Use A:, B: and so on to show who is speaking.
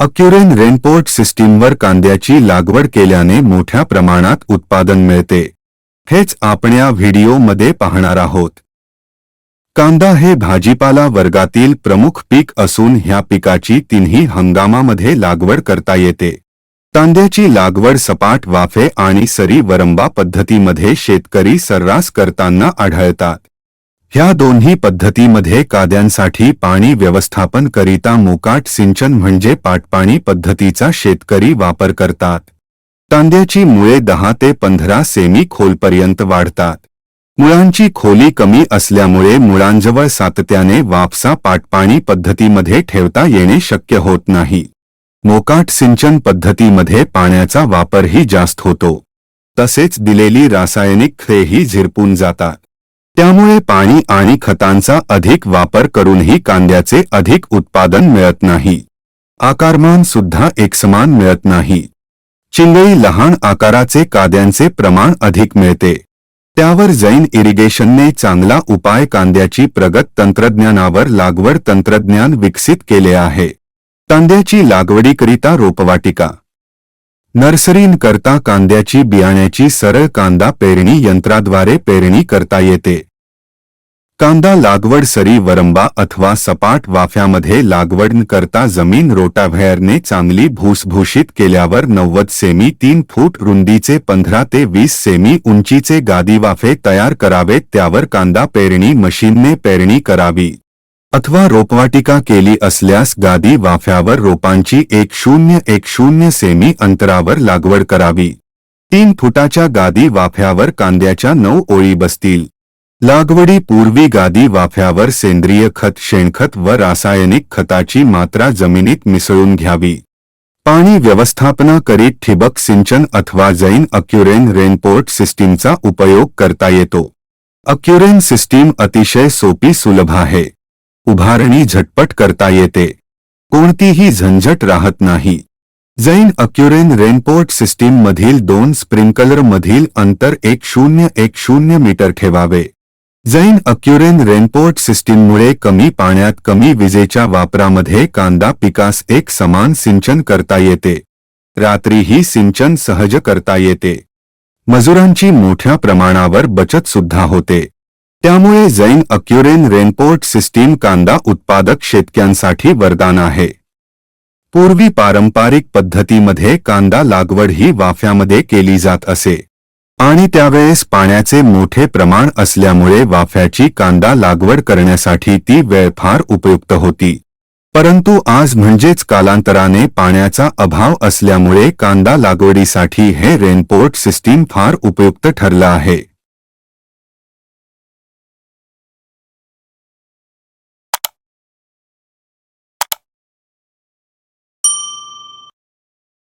A: अक्युरेन रेनपोर्ट सिस्टीमवर कांद्याची लागवड केल्याने मोठ्या प्रमाणात उत्पादन मिळते. हेच आपण या व्हिडिओमध्ये पाहणार आहोत. कांदा हे भाजीपाला वर्गातील प्रमुख पीक असून ह्या पिकाची तिन्ही हंगामामध्ये लागवड करता येते. कांद्याची लागवड सपाट वाफे आणि सरी वरंबा पद्धतीमध्ये शेतकरी सर्रास करताना आढळतात. ह्या दोन्ही पद्धतीमध्ये कांद्यांसाठी पाणी व्यवस्थापन करिता मोकाट सिंचन म्हणजे पाटपाणी पद्धतीचा शेतकरी वापर करतात. कांद्याची मुळे दहा ते पंधरा सेमी खोलपर्यंत वाढतात. मुळांची खोली कमी असल्यामुळे मुळांजवळ सातत्याने वापसा पाटपाणी पद्धतीमध्ये ठेवता येणे शक्य होत नाही. मोकाट सिंचन पद्धतीमध्ये पाण्याचा वापरही जास्त होतो. तसेच दिलेली रासायनिक खतेही झिरपून जातात. त्यामुळे पाणी आणि खतांचा अधिक वापर करूनही कांद्याचे अधिक उत्पादन मिळत नाही. आकारमान सुद्धा एकसमान मिळत नाही. चिंगळी लहान आकाराचे कांद्यांचे प्रमाण अधिक मिळते. त्यावर जैन इरिगेशनने चांगला उपाय कांद्याची प्रगत तंत्रज्ञानावर लागवड तंत्रज्ञान विकसित केले आहे. कांद्याची लागवडीकरिता रोपवाटिका नर्सरीन करता कांद्याची बियाण्याची सरळ कांदा पेरणी यंत्राद्वारे पेरणी करता येते. कांदा लागवड सरी वरंबा अथवा सपाट वाफ्यामध्ये लागवड करता जमीन रोटाव्हेअरने चांगली भूसभूषित केल्यावर नव्वद सेमी तीन फूट रुंदीचे पंधरा ते वीस सेमी उंचीचे गादी वाफे तयार करावेत त्यावर कांदा पेरणी मशीनने पेरणी करावी. अथवा रोपवाटिका केली असल्यास गादी वाफ्यावर रोपांची एक शून्य एक शून्य सेमी अंतरावर लागवड करावी. तीन फुटाच्या गादी वाफ्यावर कांद्याच्या नऊ ओळी बसतील. लागवडी पूर्वी गादी वाफ्यावर सेंद्रिय खत शेणखत व रासायनिक खताची मात्रा जमिनीत मिसळून घ्यावी. पाणी व्यवस्थापना करीत ठिबक सिंचन अथवा जैन अक्युरेन रेनपोर्ट सिस्टीमचा उपयोग करता येतो. अक्युरेन सिस्टीम अतिशय सोपी सुलभ आहे. उभारणी झटपट करता येते. कोणतीही झंझट राहत नाही. जैन अक्युरेन रेनपोर्ट सिस्टीम मधील दोन स्प्रिंकलर मधील अंतर एक शून्य एक शून्य मीटर ठेवावे. जैन अक्युरेन रेनपोर्ट सिस्टीममुळे कमी पाण्यात कमी विजेच्या वापरामध्ये कांदा पिकास एक समान सिंचन करता येते. रात्रीही सिंचन सहज करता येते. मजुरांची मोठ्या प्रमाणावर बचत सुद्धा होते. त्यामुळे जैन अक्युरेन रेनपोर्ट सिस्टीम कांदा उत्पादक शेतकऱ्यांसाठी वरदान आहे. पूर्वी पारंपरिक पद्धतीमध्ये कांदा लागवड ही वाफ्यामध्ये केली जात असे. आणि त्यावेळेस पाण्याचे मोठे प्रमाण असल्यामुळे वाफ्याची कांदा लागवड करण्यासाठी ती वेळ फार उपयुक्त होती. परंतु आज म्हणजेच कालांतराने पाण्याचा अभाव असल्यामुळे कांदा लागवडीसाठी हे रेनपोर्ट सिस्टीम फार उपयुक्त ठरलं आहे.